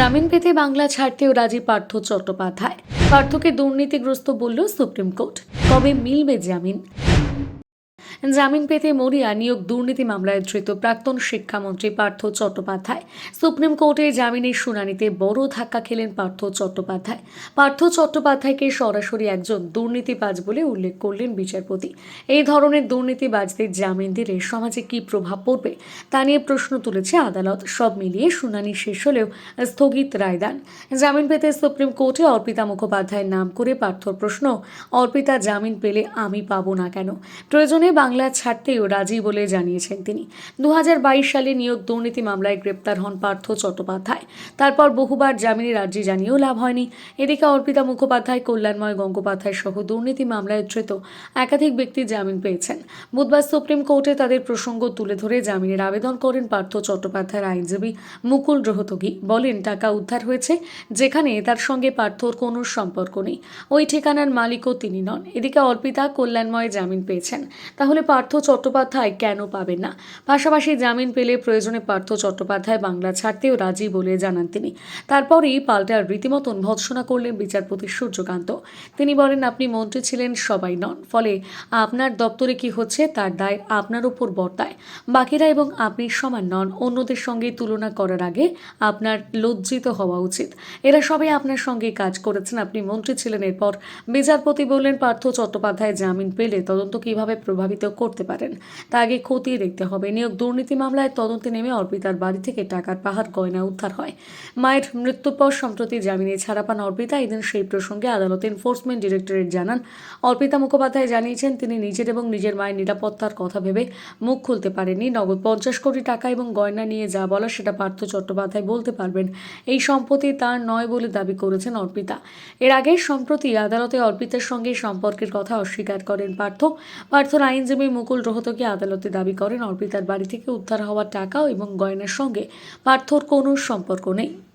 জামিন পেতে বাংলা ছাড়তেও রাজি পার্থ চট্টোপাধ্যায়। পার্থকে দুর্নীতিগ্রস্ত বলল সুপ্রিম কোর্ট। কবে মিলবে জামিন? জামিন পেতে মরিয়া নিয়োগ দুর্নীতি মামলায় ধৃত প্রাক্তন শিক্ষামন্ত্রী পার্থ চট্টোপাধ্যায়। সুপ্রিম কোর্টে জামিনের শুনানিতে বড় ধাক্কা খেলেন পার্থ চট্টোপাধ্যায়। পার্থ চট্টোপাধ্যায়কে সরাসরি একজন দুর্নীতিবাজ বলে উল্লেখ করলেন বিচারপতি। এই ধরনের দুর্নীতিবাজদের জামিন দিলে সমাজে কি প্রভাব পড়বে, তা নিয়ে প্রশ্ন তুলেছে আদালত। সব মিলিয়ে শুনানি শেষ হলেও স্থগিত রায় দেন। জামিন পেতে সুপ্রিম কোর্টে অর্পিতা মুখোপাধ্যায়ের নাম করে পার্থর প্রশ্ন, অর্পিতা, জামিন পেলে আমি পাবো না কেন? প্রয়োজনে বাংলা ছাড়তেও রাজি বলে জানিয়েছেন তিনি। দু হাজার বাইশ সালে নিয়োগ দুর্নীতি মামলায় গ্রেপ্তার হন পার্থ চট্টোপাধ্যায়। তারপর বহুবার জামিনের আর্জি জানিয়েও লাভ হয়নি। এদিকে অর্পিতা মুখোপাধ্যায়, কল্যাণময় গঙ্গোপাধ্যায় সহ দুর্নীতি মামলায় ধৃত একাধিক ব্যক্তি জামিন পেয়েছেন। বুধবার সুপ্রিম কোর্টে তাদের প্রসঙ্গ তুলে ধরে জামিনের আবেদন করেন পার্থ চট্টোপাধ্যায়ের আইনজীবী মুকুল রোহতগি। বলেন, টাকা উদ্ধার হয়েছে, যেখানে তার সঙ্গে পার্থর কোনো সম্পর্ক নেই। ওই ঠিকানার মালিকও তিনি নন। এদিকে অর্পিতা কল্যাণময় জামিন পেয়েছেন। তাহলে পার্থ চট্টোপাধ্যায় কেন পাবেন না? পাশাপাশি জামিন পেলে প্রয়োজনে পার্থ চট্টোপাধ্যায় বাংলা ছাড়তেও রাজি বলে জানান তিনি। তারপরেই পাল্টার রীতিমতন ভৎসনা করলেন বিচারপতি সূর্যকান্ত। তিনি বলেন, আপনি মন্ত্রী ছিলেন, সবাই নন। ফলে আপনার দপ্তরে কি হচ্ছে তার দায় আপনার উপর বর্তায়। বাকিরা এবং আপনি সমান নন। অন্যদের সঙ্গে তুলনা করার আগে আপনার লজ্জিত হওয়া উচিত। এরা সবাই আপনার সঙ্গে কাজ করেছেন। আপনি মন্ত্রী ছিলেন। এরপর বিচারপতি বললেন, পার্থ চট্টোপাধ্যায় জামিন পেলে তদন্ত কীভাবে প্রভাবিত করতে পারেন। তা আগে খতিয়ে দেখতে হবে। নিয়োগ দুর্নীতি মামলায় তদন্তে নেমে অর্পিতার বাড়ি থেকে টাকার পাহাড় গয়না উদ্ধার হয়। মায়ের মৃত্যুর পর সম্প্রতি জামিনে ছাড়া পান অর্পিতা। এদিন সেই প্রসঙ্গে আদালত এনফোর্সমেন্ট ডিরেক্টরেট জানান। অর্পিতা মুখোপাধ্যায় জানিয়েছেন, তিনি নিজের এবং নিজের মায়ের নিরাপত্তার কথা ভেবে মুখ খুলতে পারেননি। নগদ পঞ্চাশ কোটি টাকা এবং গয়না নিয়ে যা বলা সেটা পার্থ চট্টোপাধ্যায় বলতে পারবেন। এই সম্পত্তি তার নয় বলে দাবি করেছেন অর্পিতা। এর আগে সম্প্রতি আদালতে অর্পিতার সঙ্গে সম্পর্কের কথা অস্বীকার করেন পার্থ। পার্থর আইনজীবী মুকুল রোহতকে আদালতে দাবি করেন, অর্পিতার বাড়ি থেকে উদ্ধার হওয়া টাকা এবং গয়নার সঙ্গে পার্থর কোনো সম্পর্ক নেই।